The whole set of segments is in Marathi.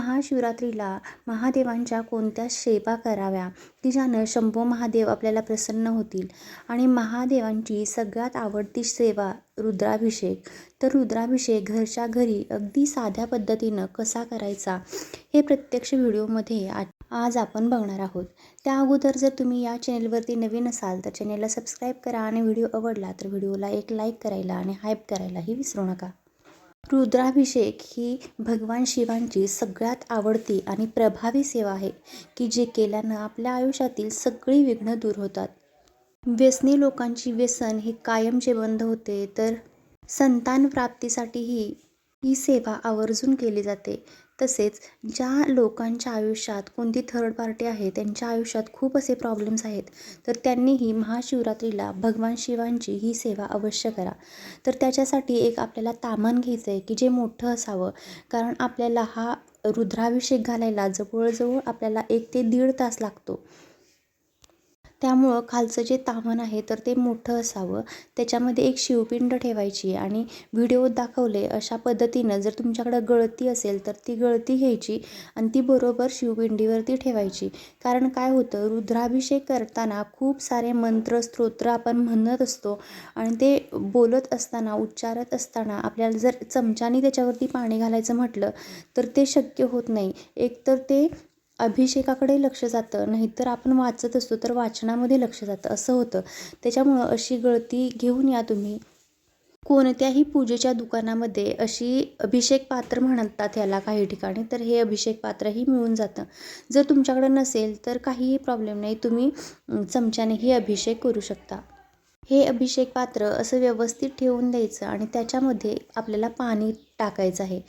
महाशिवरात्रीला महादेवांच्या कोणत्या सेवा कराव्या? की ज्यानं शंभो महादेव आपल्याला प्रसन्न होतील. आणि महादेवांची सगळ्यात आवडती सेवा रुद्राभिषेक. तर रुद्राभिषेक घरच्या घरी अगदी साध्या पद्धतीनं कसा करायचा? हे प्रत्यक्ष व्हिडिओमध्ये आज आज आपण बघणार आहोत. त्या अगोदर जर तुम्ही या चॅनेलवरती नवीन असाल तर चॅनेलला सबस्क्राईब करा आणि व्हिडिओ आवडला तर व्हिडिओला एक लाईक करायला आणि हाईप करायलाही विसरू नका. रुद्राभिषेक ही भगवान शिवांची सगळ्यात आवडती आणि प्रभावी सेवा आहे की जे केल्यानं आपल्या आयुष्यातील सगळी विघ्न दूर होतात. व्यसनी लोकांची व्यसन हे कायमचे बंद होते तर संतान प्राप्तीसाठीही ही सेवा आवर्जून केली जाते. तसेच ज्या लोकांच्या आयुष्यात कोणती थर्ड पार्टी आहे त्यांच्या आयुष्यात खूप असे प्रॉब्लेम्स आहेत तर त्यांनीही महाशिवरात्रीला भगवान शिवांची ही सेवा अवश्य करा. तर त्याच्यासाठी एक आपल्याला तामान घ्यायचं आहे की जे मोठं असावं कारण आपल्याला हा रुद्राभिषेक घालायला जवळजवळ आपल्याला एक ते दीड तास लागतो. त्यामुळं खालचं जे तामण आहे तर ते मोठं असावं. त्याच्यामध्ये एक शिवपिंड ठेवायची आणि व्हिडिओत दाखवले अशा पद्धतीनं जर तुमच्याकडं गळती असेल तर ती गळती घ्यायची आणि ती बरोबर शिवपिंडीवरती ठेवायची. कारण काय होतं रुद्राभिषेक करताना खूप सारे मंत्र स्तोत्र आपण म्हणत असतो आणि ते बोलत असताना उच्चारत असताना आपल्याला जर चमच्याने त्याच्यावरती पाणी घालायचं म्हटलं तर ते शक्य होत नाही. एकतर ते अभिषेकाकडे लक्ष जातं. नाहीतर आपण वाचत असतो तर वाचनामध्ये लक्ष जातं. असं होतं. त्याच्यामुळं अशी गळती घेऊन या तुम्ही. कोणत्याही पूजेच्या दुकानामध्ये अशी अभिषेक पात्र म्हणतात याला काही ठिकाणी तर हे अभिषेक पात्रही मिळून जातं. जर तुमच्याकडं नसेल तर काहीही प्रॉब्लेम नाही. तुम्ही चमच्यानेही अभिषेक करू शकता. हे अभिषेक पात्र असं व्यवस्थित ठेवून द्यायचं आणि त्याच्यामध्ये आपल्याला पाणी टाकायचं आहे.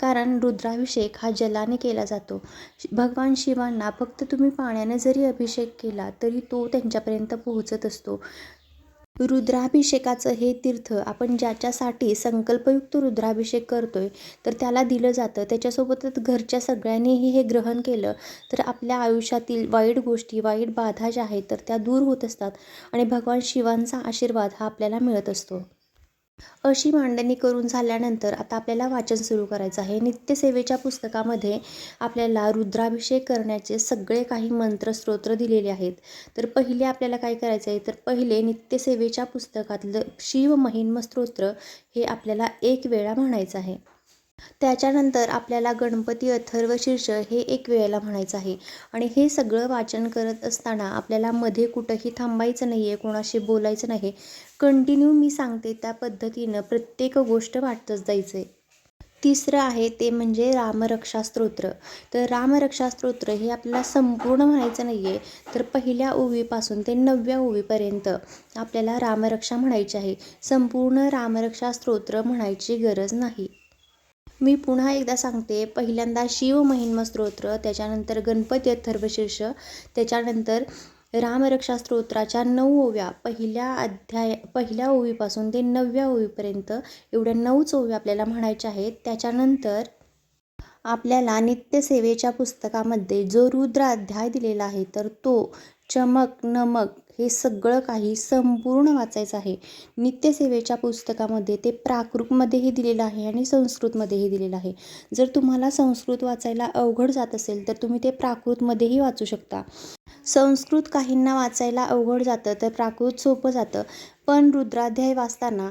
कारण रुद्राभिषेक हा जलाने केला जातो. भगवान शिवांना फक्त तुम्ही पाण्याने जरी अभिषेक केला तरी तो त्यांच्यापर्यंत पोहोचत असतो. रुद्राभिषेकाचं हे तीर्थ आपण ज्याच्यासाठी संकल्पयुक्त रुद्राभिषेक करतोय तर त्याला दिलं जातं. त्याच्यासोबतच घरच्या सगळ्यांनीही हे ग्रहण केलं तर आपल्या आयुष्यातील वाईट गोष्टी वाईट बाधा ज्या आहेत तर त्या दूर होत असतात. आणि भगवान शिवांचा आशीर्वाद हा आपल्याला मिळत असतो. अशी मांडणी करून झाल्यानंतर आता आपल्याला वाचन सुरू करायचं आहे. नित्यसेवेच्या पुस्तकामध्ये आपल्याला रुद्राभिषेक करण्याचे सगळे काही मंत्र स्तोत्र दिलेले आहेत. तर पहिले आपल्याला काय करायचं आहे तर पहिले नित्यसेवेच्या पुस्तकातलं शिव महिन्म स्तोत्र हे आपल्याला एक वेळा म्हणायचं आहे. त्याच्यानंतर आपल्याला गणपती अथर्व शीर्ष हे एक वेळेला म्हणायचं आहे. आणि हे सगळं वाचन करत असताना आपल्याला मध्ये कुठंही थांबायचं नाही आहे कोणाशी बोलायचं नाही. कंटिन्यू मी सांगते त्या पद्धतीनं प्रत्येक गोष्ट वाटतच जायचं आहे तिसरं आहे ते म्हणजे रामरक्षा स्तोत्र तर रामरक्षा स्तोत्र हे आपल्याला संपूर्ण म्हणायचं नाही आहे तर पहिल्या ओवीपासून ते नवव्या ओवीपर्यंत आपल्याला रामरक्षा म्हणायची आहे. संपूर्ण रामरक्षा स्तोत्र म्हणायची गरज नाही. मी पुन्हा एकदा सांगते पहिल्यांदा शिव महिन्म स्तोत्र त्याच्यानंतर गणपती अथर्वशीर्ष त्याच्यानंतर रामरक्षा स्तोत्राच्या नऊ ओव्या पहिल्या अध्याय पहिल्या ओवीपासून ते नवव्या ओवीपर्यंत एवढ्या नऊच ओव्या आपल्याला म्हणायच्या आहेत. त्याच्यानंतर आपल्याला नित्यसेवेच्या पुस्तकामध्ये जो रुद्र अध्याय दिलेला आहे तर तो चमक नमक हे सगळं काही संपूर्ण वाचायचं आहे. नित्यसेवेच्या पुस्तकामध्ये ते प्राकृतमध्येही दिलेलं आहे आणि संस्कृतमध्येही दिलेलं आहे. जर तुम्हाला संस्कृत वाचायला अवघड जात असेल तर तुम्ही ते प्राकृतमध्येही वाचू शकता. संस्कृत काहींना वाचायला अवघड जातं तर प्राकृत सोपं जातं. पण रुद्राध्याय वाचताना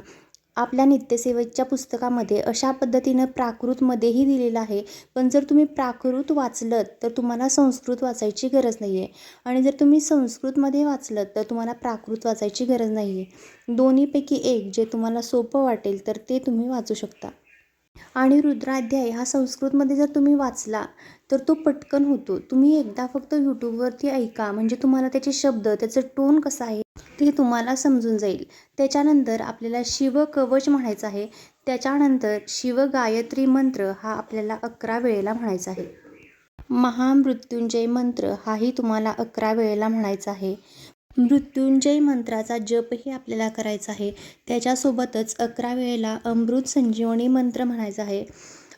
आपल्या नित्यसेवेच्या पुस्तकामध्ये अशा पद्धतीनं प्राकृतमध्येही दिलेलं आहे. पण जर तुम्ही प्राकृत वाचलं तर तुम्हाला संस्कृत वाचायची गरज नाही आहे आणि जर तुम्ही संस्कृतमध्ये वाचलं तर तुम्हाला प्राकृत वाचायची गरज नाही आहे दोन्हीपैकी एक जे तुम्हाला सोपं वाटेल तर ते तुम्ही वाचू शकता. आणि रुद्राध्याय हा संस्कृतमध्ये जर तुम्ही वाचला तर तो पटकन होतो. तुम्ही एकदा फक्त यूट्यूबवरती ऐका. म्हणजे तुम्हाला त्याचे शब्द त्याचं टोन कसं आहे ते तुम्हाला समजून जाईल. त्याच्यानंतर आपल्याला शिव कवच म्हणायचं आहे. त्याच्यानंतर शिवगायत्री मंत्र हा आपल्याला अकरा वेळेला म्हणायचा आहे. महामृत्युंजय मंत्र हाही तुम्हाला अकरा वेळेला म्हणायचा आहे. मृत्युंजय मंत्राचा जपही आपल्याला करायचा आहे. त्याच्यासोबतच अकरा वेळेला अमृत संजीवनी मंत्र म्हणायचा आहे.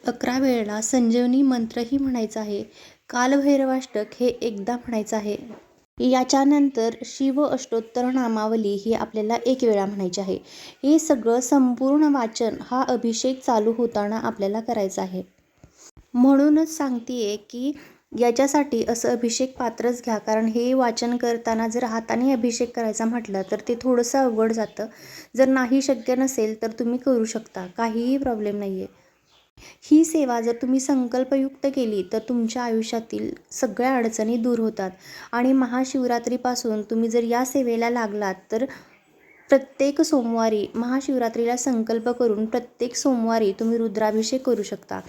अकरा वेळेला संजीवनी मंत्रही म्हणायचा आहे. कालभैरवाष्टक हे एकदा म्हणायचं आहे. याच्यानंतर शिव अष्टोत्तर नामावली ही आपल्याला एक वेळा म्हणायची आहे. हे सगळं संपूर्ण वाचन हा अभिषेक चालू होताना आपल्याला करायचा आहे. म्हणूनच सांगते आहे की याच्यासाठी असं अभिषेक पात्रच घ्या. कारण हे वाचन करताना जर हाताने अभिषेक करायचा म्हटलं तर ते थोडंसं अवघड जातं. जर नाही शक्य नसेल तर तुम्ही करू शकता. काहीही प्रॉब्लेम नाही आहे ही सेवा जर तुम्ही संकल्पयुक्त केली तर तुमच्या आयुष्यातील सगळ्या अडचणी दूर होतात. आणि महाशिवरात्रीपासून तुम्ही जर या सेवेला लागलात तर प्रत्येक सोमवारी महाशिवरात्रीला संकल्प करून प्रत्येक सोमवारी तुम्ही रुद्राभिषेक करू शकता.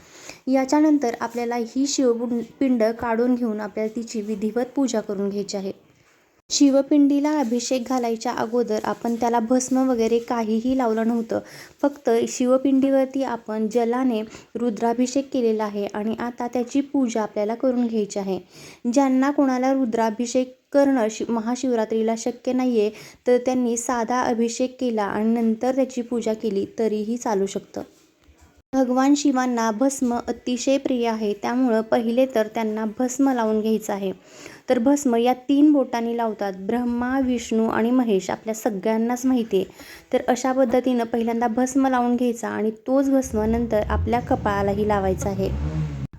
याच्यानंतर आपल्याला ही शिवपिंड काढून घेऊन आपल्याला तिची विधिवत पूजा करून घ्यायची आहे. शिवपिंडीला अभिषेक घालायच्या अगोदर आपण त्याला भस्म वगैरे काहीही लावलं नव्हतं. फक्त शिवपिंडीवरती आपण जलाने रुद्राभिषेक केलेला आहे आणि आता त्याची पूजा आपल्याला करून घ्यायची आहे. ज्यांना कोणाला रुद्राभिषेक करणं शि महाशिवरात्रीला शक्य नाही आहे तर त्यांनी साधा अभिषेक केला आणि नंतर त्याची पूजा केली तरीही चालू शकतं. भगवान शिवांना भस्म अतिशय प्रिय आहे. त्यामुळं पहिले तर त्यांना भस्म लावून घ्यायचं आहे. तर भस्म या तीन बोटांनी लावतात. ब्रह्मा विष्णू आणि महेश आपल्या सगळ्यांनाच माहिती आहे. तर अशा पद्धतीनं पहिल्यांदा भस्म लावून घ्यायचा आणि तोच भस्म नंतर आपल्या कपाळालाही लावायचा आहे.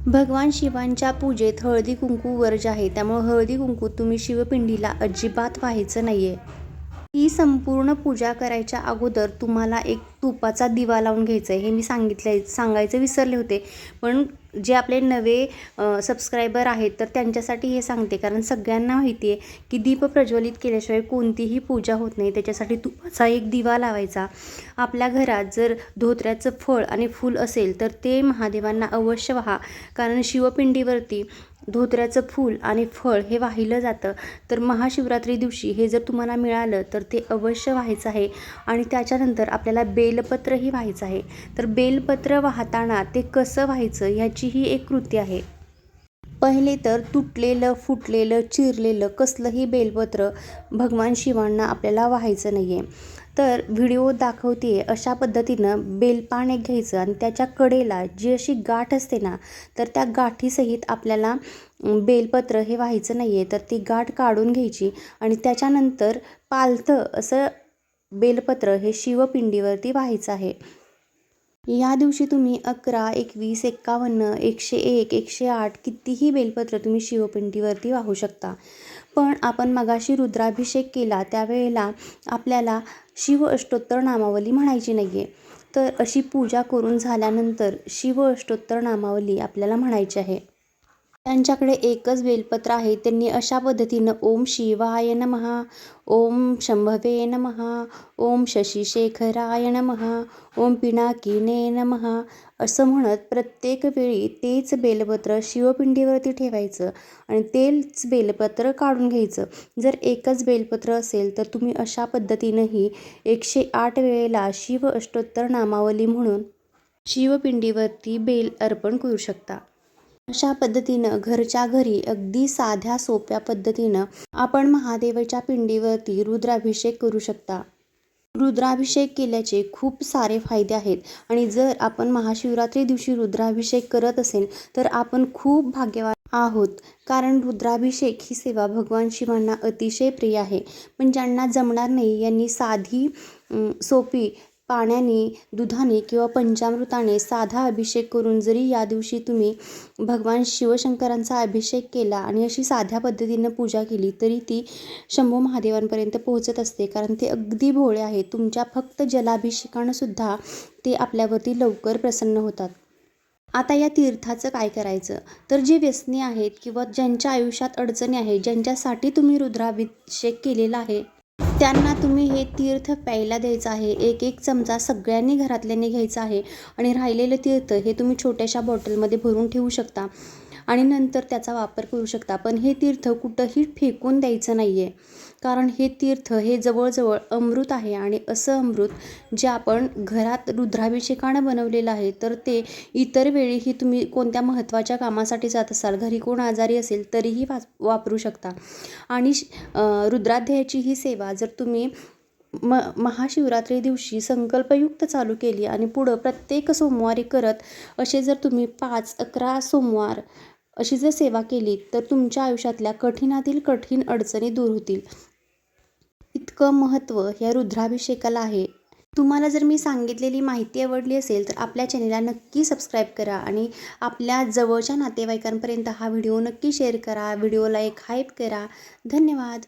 भगवान शिवांच्या पूजेत हळदी कुंकू वर्ज आहे त्यामुळं हळदी कुंकू तुम्ही शिवपिंडीला अजिबात व्हायचं नाही आहे ही संपूर्ण पूजा करायच्या अगोदर तुम्हाला एक तुपाचा दिवा लावून घ्यायचा आहे हे मी सांगितलं आहे सांगायचं विसरले होते. पण जे आपले नवे सबस्क्रायबर आहेत तर त्यांच्यासाठी हे सांगते. कारण सगळ्यांना माहिती आहे की दीप प्रज्वलित केल्याशिवाय कोणतीही पूजा होत नाही. त्याच्यासाठी तुपाचा एक दिवा लावायचा. आपल्या घरात जर धोत्र्याचं फळ आणि फूल असेल तर ते महादेवांना अवश्य व्हा. कारण शिवपिंडीवरती धोत्र्याचं फूल आणि फळ हे वाहिलं जातं. तर महाशिवरात्री दिवशी हे जर तुम्हाला मिळालं तर ते अवश्य व्हायचं आहे. आणि त्याच्यानंतर आपल्याला बेलपत्रही व्हायचं आहे. तर बेलपत्र वाहताना ते कसं व्हायचं ह्याचीही एक कृती आहे. पहिले तर तुटलेलं फुटलेलं चिरलेलं कसलंही बेलपत्र भगवान शिवांना आपल्याला व्हायचं नाही आहे तर व्हिडिओ दाखवते अशा पद्धतीनं बेलपान एक घ्यायचं आणि त्याच्या कडेला जी अशी गाठ असते ना तर त्या गाठीसहित आपल्याला बेलपत्र हे व्हायचं नाही आहे तर ती गाठ काढून घ्यायची आणि त्याच्यानंतर पालथं असं बेलपत्र हे शिवपिंडीवरती व्हायचं आहे. या दिवशी तुम्ही अकरा एकवीस एक्कावन्न एकशे एक एकशे आठ कितीही बेलपत्र तुम्ही शिवपिंडीवरती वाहू शकता. पण आपण मगाशी रुद्राभिषेक केला त्यावेळेला आपल्याला शिव अष्टोत्तर नामावली म्हणायची नाही आहे तर अशी पूजा करून झाल्यानंतर शिव अष्टोत्तर नामावली आपल्याला म्हणायची आहे. त्यांच्याकडे एकच बेलपत्र आहे. त्यांनी अशा पद्धतीनं ओम शिवाय महा ओम शंभवे महा ओम शशिशेखराय महा ओम पिनाकिने महा असं म्हणत प्रत्येक वेळी तेच बेलपत्र शिवपिंडीवरती ठेवायचं आणि तेच बेलपत्र काढून घ्यायचं. जर एकच बेलपत्र असेल तर तुम्ही अशा पद्धतीनंही एकशे आठ वेळेला शिव अष्टोत्तर नामावली म्हणून शिवपिंडीवरती बेल अर्पण करू शकता. अशा पद्धतीनं घरच्या घरी अगदी साध्या सोप्या पद्धतीनं आपण महादेवाच्या पिंडीवरती रुद्राभिषेक करू शकता. रुद्राभिषेक केल्याचे खूप सारे फायदे आहेत आणि जर आपण महाशिवरात्री दिवशी रुद्राभिषेक करत असेल तर आपण खूप भाग्यवान आहोत. कारण रुद्राभिषेक ही सेवा भगवान शिवांना अतिशय प्रिय आहे. पण ज्यांना जमणार नाही यांनी साधी सोपी पाण्याने दुधाने किंवा पंचामृताने साधा अभिषेक करून जरी या दिवशी तुम्ही भगवान शिवशंकरांचा अभिषेक केला आणि अशी साध्या पद्धतीनं पूजा केली तरी ती शंभू महादेवांपर्यंत पोहोचत असते. कारण ते अगदी भोळे आहेत. तुमच्या फक्त जलाभिषेकानं सुद्धा ते आपल्यावरती लवकर प्रसन्न होतात. आता या तीर्थाचं काय करायचं? तर जे व्यसनी आहेत किंवा ज्यांच्या आयुष्यात अडचणी आहेत ज्यांच्यासाठी तुम्ही रुद्राभिषेक केलेला आहे त्यांना तुम्ही हे तीर्थ प्यायला द्यायचं आहे. एक एक चमचा सगळ्यांनी घरातल्यांनी घ्यायचा आहे. आणि राहिलेलं तीर्थ हे तुम्ही छोट्याशा बॉटलमध्ये भरून ठेवू शकता. आणि नंतर त्याचा वापर करू शकता. पण हे तीर्थ कुठंही फेकून द्यायचं नाही आहे कारण हे तीर्थ हे जवळजवळ अमृत आहे आणि असं अमृत जे आपण घरात रुद्राभिषेकानं बनवलेलं आहे तर ते इतर वेळीही तुम्ही कोणत्या महत्त्वाच्या कामासाठी जात असाल घरी कोण आजारी असेल तरीही वाच वापरू शकता. आणि रुद्राध्यायाची ही सेवा जर तुम्ही म महाशिवरात्री दिवशी संकल्पयुक्त चालू केली आणि पुढं प्रत्येक सोमवारी करत असे जर तुम्ही पाच अकरा सोमवार अशी जर सेवा केली तर तुमच्या आयुष्यातल्या कठीणातील कठीण अडचणी दूर होतील. इतकं महत्त्व ह्या रुद्राभिषेकाला आहे. तुम्हाला जर मी सांगितलेली माहिती आवडली असेल तर आपल्या चॅनेलला नक्की सबस्क्राईब करा आणि आपल्या जवळच्या नातेवाईकांपर्यंत हा व्हिडिओ नक्की शेअर करा. व्हिडिओला एक हाईप करा. धन्यवाद.